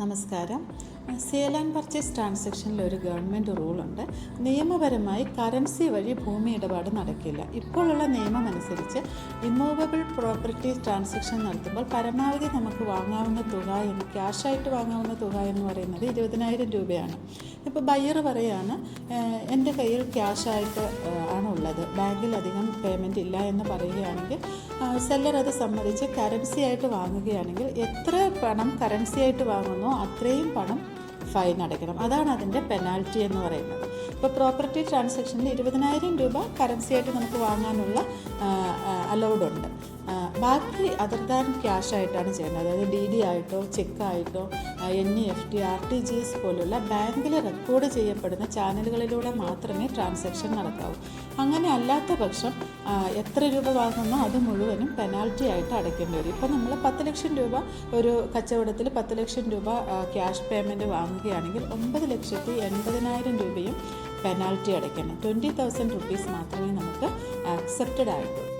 നമസ്കാരം. Sale and purchase ട്രാൻസാക്ഷനിൽ ഒരു government റൂളുണ്ട്. നിയമപരമായി കറൻസി വഴി ഭൂമി ഇടപാട് നടക്കില്ല. ഇപ്പോഴുള്ള നിയമം അനുസരിച്ച് ഇമ്മൂവബിൾ പ്രോപ്പർട്ടി ട്രാൻസാക്ഷൻ നടത്തുമ്പോൾ പരമാവധി നമുക്ക് വാങ്ങാവുന്ന തുക എന്ന് ക്യാഷായിട്ട് വാങ്ങാവുന്ന തുക എന്ന് പറയുന്നത് ഇരുപതിനായിരം രൂപയാണ്. ഇപ്പോൾ ബയ്യർ പറയാണ് "ഏഹ്, എന്റെ കയ്യിൽ ക്യാഷായിട്ട് ആണുള്ളത്. ബാങ്കിൽ അധികം പേയ്മെന്റ് ഇല്ല എന്ന് പറയുകയാണെങ്കിൽ സെല്ലർ അത് സമ്മതിച്ച് കറൻസി ആയിട്ട് വാങ്ങുകയാണെങ്കിൽ എത്ര പണം കറൻസി ആയിട്ട് വാങ്ങുന്നോ അത്രയും പണം ഫൈൻ അടയ്ക്കണം. അതാണ് അതിന്റെ പെനാൽറ്റി എന്ന് പറയുന്നത്. ഇപ്പോൾ പ്രോപ്പർട്ടി ട്രാൻസാക്ഷനിൽ ഇരുപതിനായിരം രൂപ കറൻസി ആയിട്ട് നമുക്ക് വാങ്ങാനുള്ള അലൗഡ് ഉണ്ട് ബാക്കി അതർ ദാൻ ക്യാഷ് ആയിട്ടാണ് ചെയ്യുന്നത്. അതായത് ഡി ഡി ആയിട്ടോ ചെക്കായിട്ടോ N E F T R T G S പോലുള്ള ബാങ്കിൽ റെക്കോർഡ് ചെയ്യപ്പെടുന്ന ചാനലുകളിലൂടെ മാത്രമേ ട്രാൻസാക്ഷൻ നടക്കാവൂ. അങ്ങനെ അല്ലാത്ത പക്ഷം എത്ര രൂപ വാങ്ങുന്നോ അത് മുഴുവനും പെനാൽറ്റി ആയിട്ട് അടയ്ക്കേണ്ടി വരും. ഇപ്പോൾ നമ്മൾ പത്ത് ലക്ഷം രൂപ ഒരു കച്ചവടത്തിൽ പത്ത് ലക്ഷം രൂപ ക്യാഷ് പേയ്മെന്റ് വാങ്ങുകയാണെങ്കിൽ ഒമ്പത് ലക്ഷത്തി എൺപതിനായിരം രൂപയും പെനാൽറ്റി അടയ്ക്കണം. ട്വന്റി തൗസൻഡ് റുപ്പീസ് മാത്രമേ നമുക്ക് ആക്സെപ്റ്റഡ് ആയിട്ടുള്ളൂ.